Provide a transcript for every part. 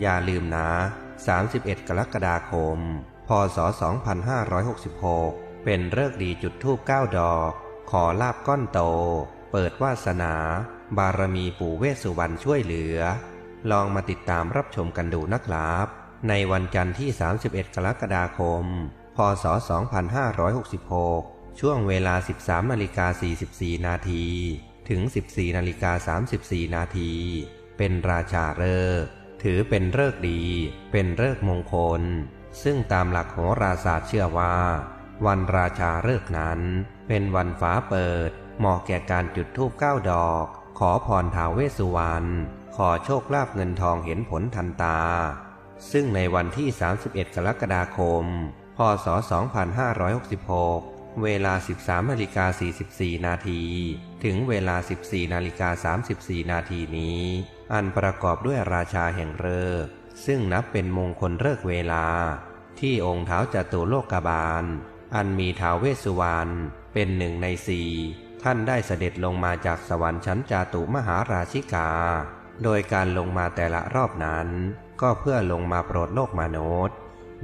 อย่าลืมนะ 31 กรกฎาคม พศ 2566 เป็นเลิกดีจุดธูป9ดอก ขอลาบก้อนโต เปิดวาสนา บารมีปู่เวสสุวรรณช่วยเหลือ ลองมาติดตามรับชมกันดูนะครับ ในวันจันทร์ที่ 31 กรกฎาคม พศ 2566 ช่วงเวลา 13นาฬิกา44 นาที ถึง 14นาฬิกา34 นาที เป็นราชาฤกษ์ ถือเป็นฤกษ์ดี เป็นฤกษ์มงคล ซึ่งตามหลักโหราศาสตร์เชื่อว่า วันราชาฤกษ์นั้น เป็นวันฟ้าเปิด เหมาะแก่การจุดธูปเก้าดอก ขอพรท้าวเวสสุวรรณขอโชคลาภเงินทองเห็นผลทันตา ซึ่งในวันที่ 31 กรกฎาคม พศ 2566 เวลา 13นาฬิกา44 นาที ถึงเวลา 14นาฬิกา34 นาทีนี้ อันประกอบด้วยราชาแห่งฤกษ์ซึ่งนับเป็นมงคลฤกษ์เวลา ที่องค์เท้าจตุโลกบาล อันมีท้าวเวสสุวรรณเป็นหนึ่งในสี่ท่านได้เสด็จลงมาจากสวรรค์ชั้นจาตุมหาราชิกา โดยการลงมาแต่ละรอบนั้น ก็เพื่อลงมาโปรดโลกมนุษย์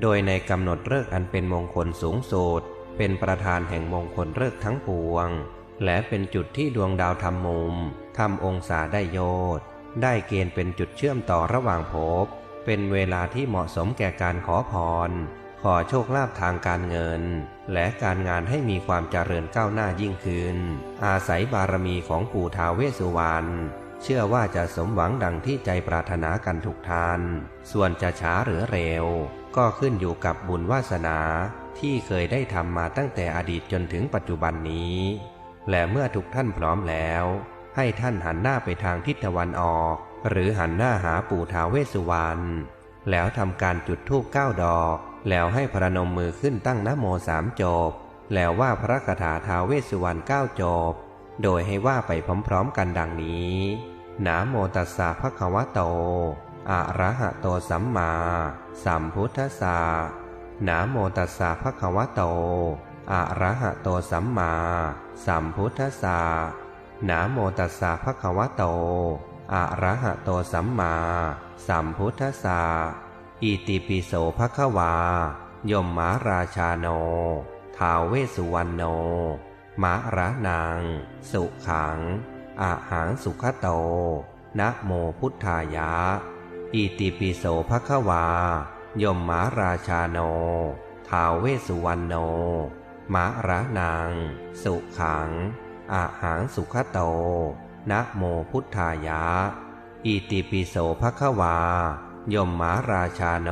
โดยในกำหนดเลิกอันเป็นมงคลสูงสุด เป็นประธานแห่งมงคลเลิกษ์ทั้งปวง และเป็นจุดที่ดวงดาวทำมุมทำองศาได้โยดได้เกณฑ์เป็นจุดเชื่อมต่อระหว่างภพเป็นเวลาที่เหมาะสมแก่การขอพร ขอโชคลาภทางการเงิน และการงานให้มีความเจริญก้าวหน้ายิ่งขึ้น อาศัยบารมีของปู่ทาวเวสุวรรณเชื่อว่าจะสมหวังดังที่ใจปรารถนากันทุกทาน ส่วนจะช้าหรือเร็ว ก็ขึ้นอยู่กับบุญวาสนา ที่เคยได้ทำมาตั้งแต่อดีตจนถึงปัจจุบันนี้ และเมื่อทุกท่านพร้อมแล้ว ให้ท่านหันหน้าไปทางทิศตะวันออก หรือหันหน้าหาปู่ท้าเวสุวรรณแล้วทำการจุดธูปเก้าดอก แล้วให้พระนมมือขึ้นตั้งนโมสามจบ แล้วว่าพระคาถาท้าเวสสุวรรณเก้าจบ โดยให้ว่าไปพร้อมๆกันดังนี้นะโมตัสสะภะคะวะโต อะระหะโตสัมมา สัมพุทธัสสะ นะโมตัสสะภะคะวะโต อะระหะโตสัมมาสัมพุทธัสสะนะโมตัสสะภะคะวะโต อะระหะโตสัมมาสัมพุทธัสสะอิติปิโสภะคะวายมมาราชาโน ทาวเวสสุวรรณโน มะระนาง สุขังอาหางสุขโตนะโมพุทธายะ อิติปิโสภะคะวา ยมมาราชาโนท้าวเวสุวรรณโน มะระนาง สุขัง อาหางสุขโต นะโมพุทธายะ อิติปิโสภะคะวา ยมมาราชาโน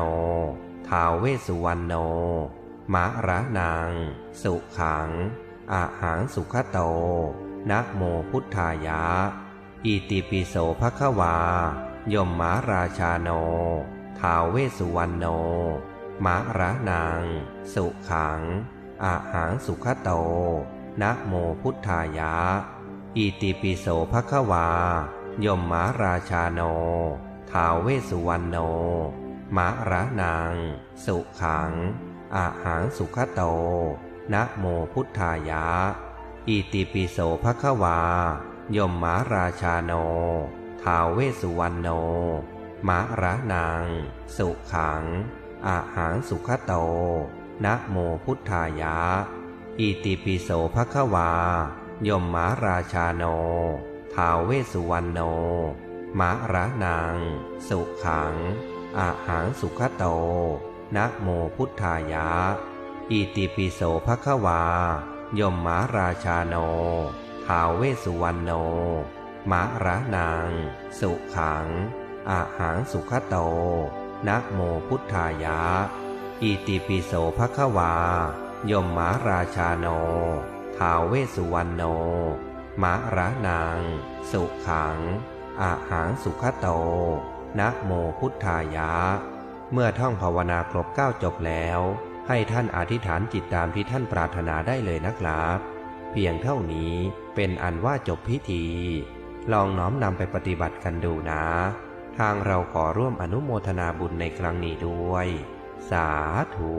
ท้าวเวสุวรรณโน มะระนาง สุขัง อาหางสุขโต นะโมพุทธายะ อิติปิโสภะคะวา ยมมาราชาโนาวเวสสุวรรณโน มะระนาง สุขัง อาหางสุขโต นะโมพุทธายะ อิติปิโสภะคะวา ยมมาราชาโนท้าวเวสสุวรรณโน มะระนาง สุขัง อาหางสุขโต นะโมพุทธายะ อิติปิโสภะคะวา ยมมาราชาโนท้าวเวสสุวรรณโน มะระนาง สุขัง อาหางสุขโต นะโมพุทธายะ อิติปิโสภคะวา ยมมาราชาโนท้าวเวสุวรรณโนมะระนาง สุขัง อาหางสุขโต นะโมพุทธายะ อิติปิโสภคะวา ยมมาราชาโนท้าวเวสุวรรณโนมะระนาง สุขัง อาหางสุขโตนะโมพุทธายะ อิติปิโสภะคะวา ยมมาราชาโน ทาวเวสุวรรณโน มะระนาง สุขัง อาหางสุขโตนะโมพุทธายะ เมื่อท่องภาวนาครบเก้าจบแล้ว ให้ท่านอธิษฐานจิตตามที่ท่านปรารถนาได้เลยนะครับเพียงเท่านี้เป็นอันว่าจบพิธี ลองน้อมนำไปปฏิบัติกันดูนะ ทางเราขอร่วมอนุโมทนาบุญในครั้งนี้ด้วย สาธุ